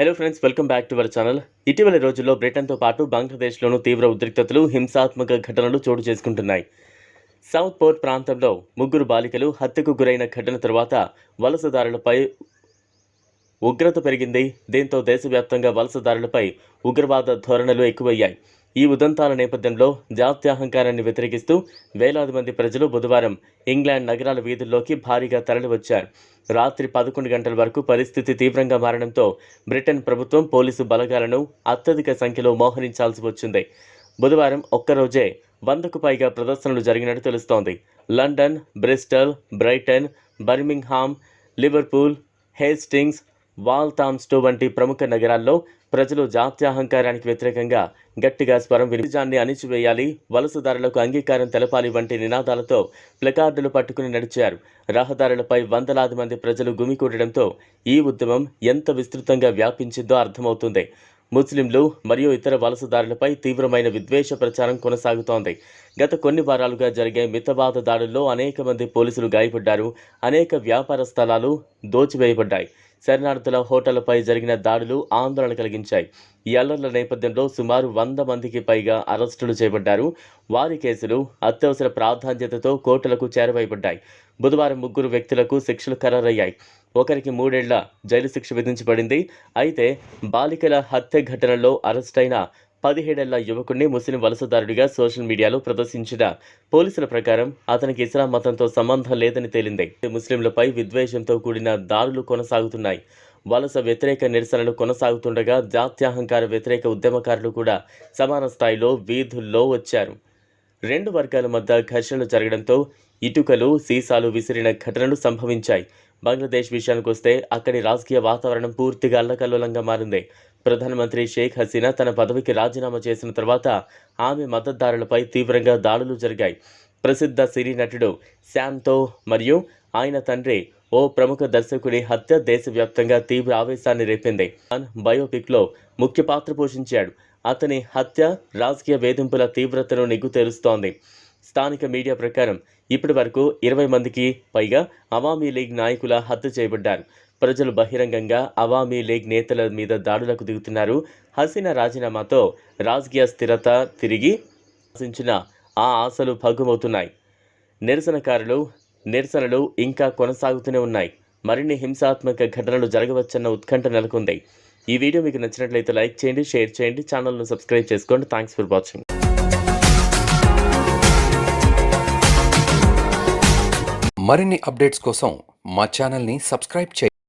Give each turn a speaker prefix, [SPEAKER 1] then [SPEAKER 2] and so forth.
[SPEAKER 1] Hello friends welcome back to our channel ఇటీవలి రోజుల్లో బ్రిటన్తో పాటు బంగ్లాదేశ్లోనూ తీవ్ర ఉద్రిక్తతలు హింసాత్మక ఘటనలు చోటు చేసుకుంటున్నాయి. సౌత్ పోర్ట్ ప్రాంతంలో ముగ్గురు బాలికలు హత్యకు గురైన ఘటన తర్వాత వలసదారులపై ఉగ్రత పెరిగింది. దీంతో దేశవ్యాప్తంగా వలసదారులపై ఉగ్రవాద ధోరణులు ఎక్కువయ్యాయి. ఈ ఉదంతాల నేపథ్యంలో జాత్యహంకారాన్ని వ్యతిరేకిస్తూ వేలాది మంది ప్రజలు బుధవారం ఇంగ్లాండ్ నగరాల వీధుల్లోకి భారీగా తరలివచ్చారు. రాత్రి పదకొండు గంటల వరకు పరిస్థితి తీవ్రంగా మారడంతో బ్రిటన్ ప్రభుత్వం పోలీసు బలగాలను అత్యధిక సంఖ్యలో మోహరించాల్సి వచ్చింది. బుధవారం ఒక్కరోజే వందకు పైగా ప్రదర్శనలు జరిగినట్టు తెలుస్తోంది. London Bristol Brighton Birmingham Liverpool Hastings Walthamstow వంటి ప్రముఖ నగరాల్లో ప్రజలు జాత్యహంకారానికి వ్యతిరేకంగా గట్టిగా స్వరం వినిజాన్ని అణిచివేయాలి వలసదారులకు అంగీకారం తెలపాలి వంటి నినాదాలతో ప్లకార్డులు పట్టుకుని నడిచారు. రహదారులపై వందలాది మంది ప్రజలు గుమికూడడంతో ఈ ఉద్యమం ఎంత విస్తృతంగా వ్యాపించిందో అర్థమవుతుంది. ముస్లింలు మరియు ఇతర వలసదారులపై తీవ్రమైన విద్వేష ప్రచారం కొనసాగుతోంది. గత కొన్ని వారాలుగా జరిగే మితవాద దాడుల్లో అనేక మంది పోలీసులు గాయపడ్డారు. అనేక వ్యాపార స్థలాలు దోచివేయబడ్డాయి. శరణార్థుల హోటళ్ళపై జరిగిన దాడులు ఆందోళన కలిగించాయి. ఈ అల్లర్ల నేపథ్యంలో సుమారు వంద మందికి పైగా అరెస్టులు చేపట్టారు. వారి కేసులు అత్యవసర ప్రాధాన్యతతో కోర్టులకు చేరవేయబడ్డాయి. బుధవారం ముగ్గురు వ్యక్తులకు శిక్షలు ఖరారయ్యాయి. ఒకరికి మూడేళ్ళ జైలు శిక్ష విధించబడింది. అయితే బాలికల హత్య ఘటనలో అరెస్టైన పదిహేడేళ్ళ యువకుడిని ముస్లిం వలసదారుడిగా సోషల్ మీడియాలో ప్రదర్శించిన పోలీసుల ప్రకారం అతనికి ఇస్లాం మతంతో సంబంధం లేదని తేలింది. ముస్లింలపై విద్వేషంతో కూడిన దారులు కొనసాగుతున్నాయి. వలస వ్యతిరేక నిరసనలు కొనసాగుతుండగా జాత్యహంకార వ్యతిరేక ఉద్యమకారులు కూడా సమాన స్థాయిలో వీధుల్లో వచ్చారు. రెండు వర్గాల మధ్య ఘర్షణలు జరగడంతో ఇటుకలు సీసాలు విసిరిన ఘటనలు సంభవించాయి. బంగ్లాదేశ్ విషయానికి వస్తే అక్కడి రాజకీయ వాతావరణం పూర్తిగా అల్లకల్లోలంగా మారింది. ప్రధానమంత్రి షేక్ హసీనా తన పదవికి రాజీనామా చేసిన తర్వాత ఆమె మద్దతుదారులపై తీవ్రంగా దాడులు జరిగాయి. ప్రసిద్ధ సినీ నటుడు శామ్తో మరియు ఆయన తండ్రి ఓ ప్రముఖ దర్శకుడి హత్య దేశవ్యాప్తంగా తీవ్ర ఆవేశాన్ని రేపింది. బయోపిక్లో ముఖ్య పాత్ర పోషించాడు. అతని హత్య రాజకీయ వేధింపుల తీవ్రతను నిగ్గు తేలుస్తోంది స్థానిక మీడియా ప్రకారం ఇప్పటి వరకు ఇరవై మందికి పైగా అవామీ లీగ్ నాయకుల హత్య చేయబడ్డారు. ప్రజలు బహిరంగంగా అవామీ లీగ్ నేతల మీద దాడులకు దిగుతున్నారు. హసీనా రాజీనామాతో రాజకీయ స్థిరత తిరిగి ఆశించిన ఆ ఆశలు భగ్గుమవుతున్నాయి. నిరసనకారులు నిరసనలు ఇంకా కొనసాగుతూనే ఉన్నాయి. మరిన్ని హింసాత్మక ఘటనలు జరగవచ్చన్న ఉత్కంఠ నెలకొంది. ఈ వీడియో మీకు నచ్చినట్లయితే లైక్ చేయండి షేర్ చేయండి ఛానల్ను సబ్స్క్రైబ్ చేసుకోండి. థ్యాంక్స్ ఫర్ వాచింగ్
[SPEAKER 2] మరిన్ని అప్డేట్స్ కోసం మా ఛానల్ని సబ్స్క్రైబ్ చేయండి.